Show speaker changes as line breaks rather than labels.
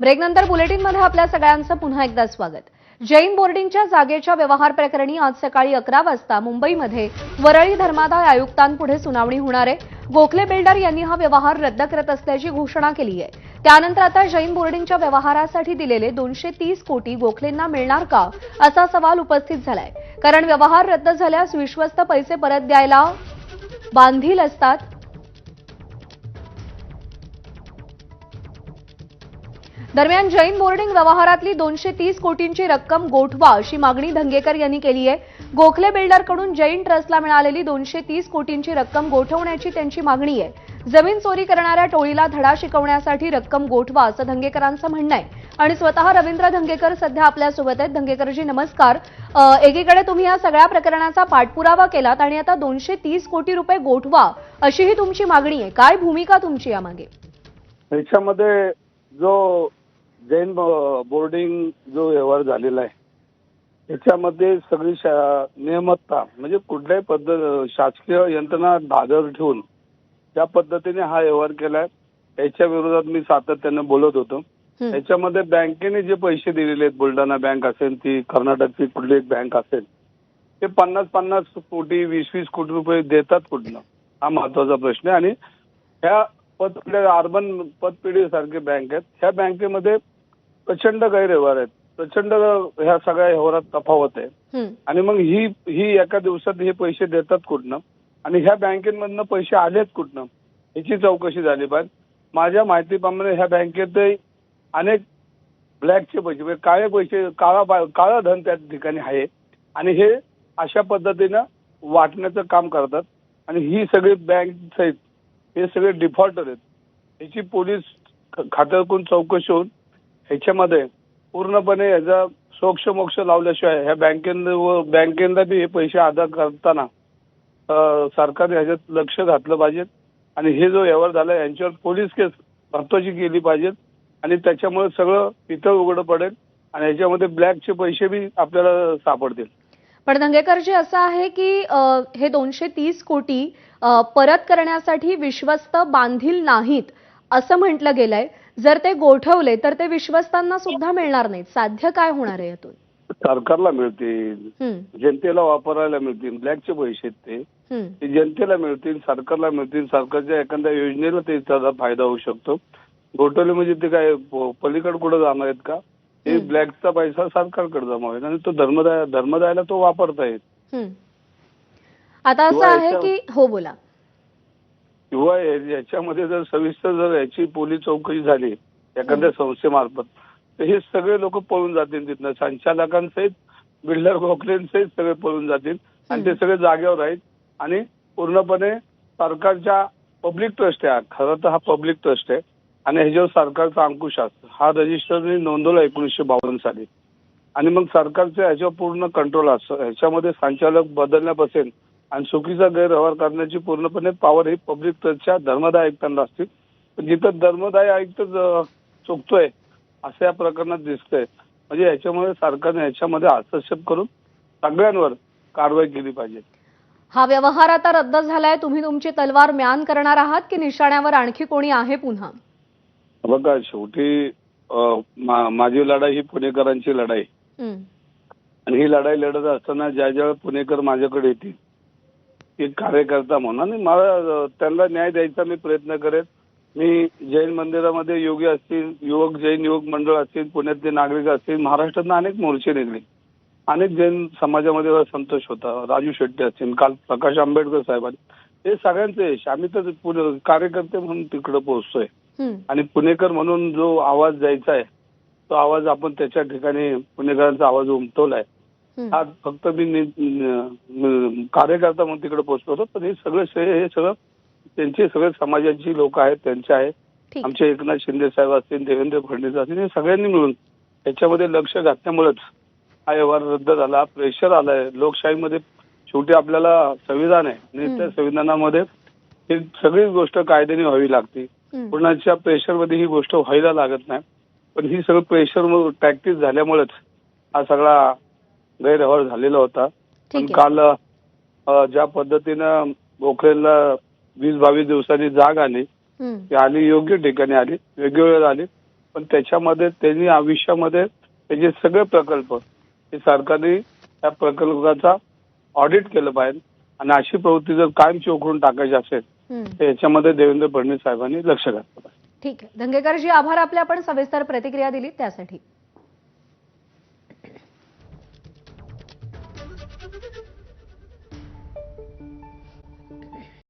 ब्रेकनंतर बुलेटिनमध्ये आपल्या सगळ्यांचं पुन्हा एकदा स्वागत. जैन बोर्डिंगच्या जागेच्या व्यवहार प्रकरणी आज सकाळी अकरा वाजता मुंबईमध्ये वरळी धर्मादाय आयुक्तांपुढे सुनावणी होणार आहे. गोखले बिल्डर यांनी हा व्यवहार रद्द करत असल्याची घोषणा केली आहे. त्यानंतर आता जैन बोर्डिंगच्या व्यवहारासाठी दिलेले दोनशे तीस कोटी गोखलेंना मिळणार का असा सवाल उपस्थित झालाय. कारण व्यवहार रद्द झाल्यास विश्वस्त पैसे परत द्यायला बांधील असतात. दरम्यान जैन बोर्डिंग व्यवहारातली दोनशे तीस कोटींची रक्कम गोठवा अशी मागणी धंगेकर यांनी केली आहे. गोखले बिल्डरकडून जैन ट्रस्टला मिळालेली दोनशे तीस कोटींची रक्कम गोठवण्याची त्यांची मागणी आहे. जमीन चोरी करणाऱ्या टोळीला धडा शिकवण्यासाठी रक्कम गोठवा असं धंगेकरांचं म्हणणं आहे. आणि स्वतः रवींद्र धंगेकर सध्या आपल्यासोबत आहेत. धंगेकरजी नमस्कार. एकीकडे तुम्ही या सगळ्या प्रकरणाचा पाठपुरावा केलात आणि आता दोनशे तीस कोटी रुपये गोठवा अशी ही तुमची मागणी आहे. काय भूमिका तुमची यामागे?
याच्यामध्ये जो जैन बोर्डिंग जो व्यवहार झालेला आहे याच्यामध्ये सगळी नियमतता म्हणजे कुठल्याही पद्धत शासकीय यंत्रणा धागर ठेवून ज्या पद्धतीने हा व्यवहार केलाय याच्या विरोधात मी सातत्याने बोलत होतो. याच्यामध्ये बँकेने जे पैसे दिलेले आहेत बुलढाणा बँक असेल ती कर्नाटकची कुठली एक बँक असेल ते पन्नास पन्नास कोटी वीस वीस कोटी रुपये देतात कुठनं? हा महत्त्वाचा प्रश्न आहे. आणि ह्या पतपिढ्या अर्बन पतपिढीसारखे बँक आहेत. ह्या बँकेमध्ये प्रचंड गैरव्यवहार आहेत. प्रचंड ह्या सगळ्या व्यवहारात तफावत आहे. आणि मग ही ही एका दिवसात हे पैसे देतात कुठनं? आणि ह्या बँकेमधनं पैसे आलेत कुठनं? ह्याची चौकशी झाली पाहिजे. माझ्या माहितीप्रमाणे ह्या बँकेत अनेक ब्लॅकचे पैसे म्हणजे काळे पैसे काळा काळं धन त्या ठिकाणी आहे. आणि हे अशा पद्धतीनं वाटण्याचं काम करतात. आणि ही सगळी बँक आहेत हे सगळे डिफॉल्टर आहेत. ह्याची पोलीस खात्यातून चौकशी होऊन ह्याच्यामध्ये पूर्णपणे ह्याचा सोक्ष मोक्ष लावल्याशिवाय ह्या बँकेनं व बँकेला बी हे पैसे अदा करताना सरकार सरकारने ह्याच्यात लक्ष घातलं पाहिजे. आणि हे जो व्यवहार झाला यांच्यावर पोलीस केस महत्वाची केली पाहिजेत. आणि त्याच्यामुळे सगळं पितळ उघडं पडेल आणि ह्याच्यामध्ये ब्लॅकचे पैसे बी आपल्याला सापडतील.
पण दंगेकरजी असं आहे की हे दोनशे तीस कोटी परत करण्यासाठी विश्वस्त बांधील नाहीत असं म्हटलं गेलंय. जर ते गोठवले तर ते विश्वस्तांना सुद्धा मिळणार नाहीत. साध्य काय होणार आहे यातून?
सरकारला मिळतील. जनतेला वापरायला मिळतील. ब्लॅकचे पैसे ते. ते जनतेला मिळतील सरकारला मिळतील. सरकारच्या एखाद्या योजनेला ते त्याचा फायदा होऊ शकतो. घोटवले म्हणजे ते काय पलीकडे कुठं जाणार आहेत का?
हम्म.
ब्लॅकचा पैसा सरकारकडे जमा होईल आणि तो धर्मदाय धर्मदायाला तो वापरता येईल.
आता असं आहे की हो बोला.
किंवा याच्यामध्ये जर सविस्तर जर याची पोलीस चौकशी झाली एखाद्या संस्थेमार्फत तर हे सगळे लोक पळून जातील तिथनं. संचालकांसहित बिल्डर गोखलेंसहित सगळे पळून जातील. आणि ते. सगळे जागेवर आहेत. आणि पूर्णपणे सरकारच्या पब्लिक ट्रस्ट आहे. खरं तर हा पब्लिक ट्रस्ट आहे. आणि ह्याच्यावर सरकारचा अंकुश असतो हा रजिस्टरने नोंदवला एकोणीसशे बावन्न साली. आणि मग सरकारचं ह्याच्यावर पूर्ण कंट्रोल असतं. ह्याच्यामध्ये संचालक बदलण्यापासून आणि चुकीचा गैरव्यवहार करण्याची पूर्णपणे पॉवर ही पब्लिक ट्रस्टच्या धर्मदाय आयुक्तांना असते पण जिथं धर्मदाय आयुक्त चुकतोय असं या प्रकरणात दिसतंय. म्हणजे ह्याच्यामुळे सरकारने ह्याच्यामध्ये हस्तक्षेप करून सगळ्यांवर कारवाई केली पाहिजे.
हा व्यवहार आता रद्द झालाय. तुम्ही तुमची तलवार म्यान करणार आहात की निशाण्यावर आणखी कोणी आहे पुन्हा?
बघा शेवटी मा- माझी लढाई ही पुणेकरांची लढाई. आणि ही लढाई लढत असताना ज्या ज्या पुणेकर माझ्याकडे येतील एक कार्यकर्ता म्हणून. आणि मला त्यांना न्याय द्यायचा मी प्रयत्न करेन. मी जैन मंदिरामध्ये योगी असतील युवक जैन युवक मंडळ असतील पुण्यातले नागरिक असतील महाराष्ट्रातनं अनेक मोर्चे निघले. अनेक जैन समाजामध्ये संतोष होता. राजू शेट्टी असतील काल प्रकाश आंबेडकर साहेबांनी हे सगळ्यांचे यश. आम्ही तर पुणे- कार्यकर्ते म्हणून तिकडे पोहोचतोय. आणि पुणेकर म्हणून जो आवाज द्यायचा आहे तो आवाज आपण त्याच्या ठिकाणी पुणेकरांचा आवाज उमटवलाय.
हं.
आज फक्त मी कार्यकर्ता म्हणून तिकडे पोहोचलो होतो पण हे सगळं श्रेय हे सगळं त्यांचे सगळे समाजाची लोक आहेत त्यांचे आहे
ठीक.
आमचे एकनाथ शिंदे साहेब असतील देवेंद्र फडणवीस असतील हे सगळ्यांनी मिळून त्याच्यामध्ये लक्ष घातल्यामुळेच हा व्यवहार रद्द झाला. प्रेशर आलाय. लोकशाहीमध्ये शेवटी आपल्याला संविधान आहे. आणि. त्या संविधानामध्ये ही सगळीच गोष्ट कायद्याने व्हावी लागते. कोणाच्या प्रेशरमध्ये ही गोष्ट व्हायला लागत नाही. पण ही सगळं प्रेशर प्रॅक्टिस झाल्यामुळेच हा सगळा गैरव्यवहार झालेला होता. पण काल ज्या पद्धतीनं गोखलेला वीस बावीस दिवसांनी जाग आली ती आली योग्य ठिकाणी आली वेगवेगळ्या आली. पण त्याच्यामध्ये त्यांनी आयुष्यामध्ये त्याचे सगळे प्रकल्प हे सरकारने त्या प्रकल्पाचा ऑडिट केलं पाहिजे. आणि अशी प्रवृत्ती जर कायमची उकळून टाकायची असेल. तर याच्यामध्ये देवेंद्र फडणवीस साहेबांनी लक्ष घातलं पाहिजे.
ठीक आहे. धंगेकरजी आभार आपले. आपण सविस्तर प्रतिक्रिया दिली त्यासाठी.